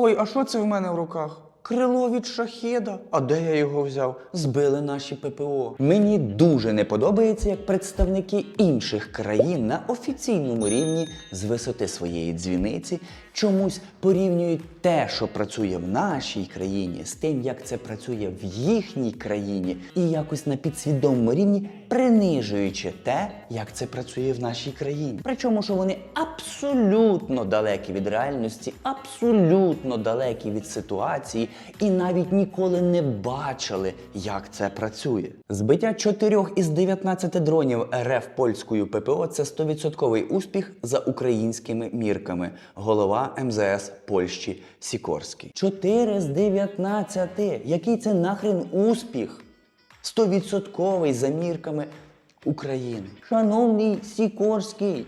Ой, а що це в мене в руках? Крило від шахеда. А де я його взяв? Збили наші ППО. Мені дуже не подобається, як представники інших країн на офіційному рівні з висоти своєї дзвіниці чомусь порівнюють те, що працює в нашій країні, з тим, як це працює в їхній країні, і якось на підсвідомому рівні принижуючи те, як це працює в нашій країні. Причому, що вони абсолютно далекі від реальності, абсолютно далекі від ситуації і навіть ніколи не бачили, як це працює. Збиття 4 із 19 дронів РФ польською ППО це 100% успіх за українськими мірками. Голова МЗС Польщі Сікорський. 4 з 19. Який це нахрен успіх? 100% за мірками України. Шановний Сікорський,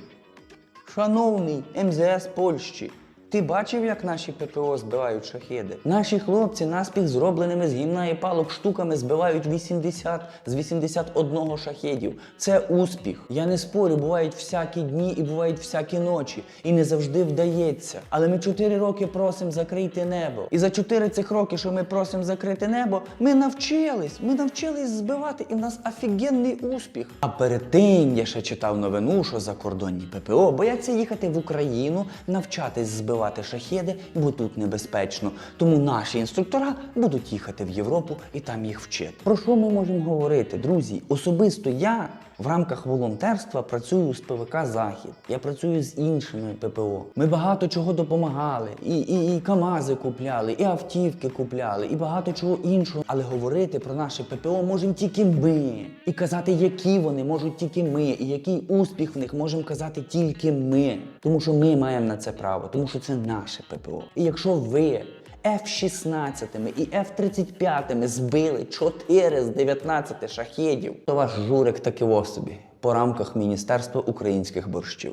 шановний МЗС Польщі, ти бачив, як наші ППО збивають шахеди? Наші хлопці наспіх зробленими з гімна і палок штуками збивають 80 з 81 шахедів. Це успіх. Я не спорю, бувають всякі дні і бувають всякі ночі. І не завжди вдається. Але ми 4 роки просимо закрити небо. І за 4 цих роки, що ми просимо закрити небо, ми навчились. Ми навчились збивати, і в нас офігенний успіх. А перед тим я ще читав новину, що закордонні ППО бояться їхати в Україну, навчатись збивати шахеди, бо тут небезпечно. Тому наші інструктора будуть їхати в Європу і там їх вчити. Про що ми можемо говорити, друзі? Особисто я в рамках волонтерства працюю з ПВК Захід. Я працюю з іншими ППО. Ми багато чого допомагали. І, і, і КАМАЗи купляли, і автівки купляли, і багато чого іншого. Але говорити про наше ППО можемо тільки ми. І казати, які вони можуть тільки ми, і який успіх в них можемо казати тільки ми. Тому що ми маємо на це право, тому що це наше ППО. І якщо ви F-16 і F-35 збили 4 з 19 шахедів, то ваш журик таки в собі по рамках Міністерства українських борщів.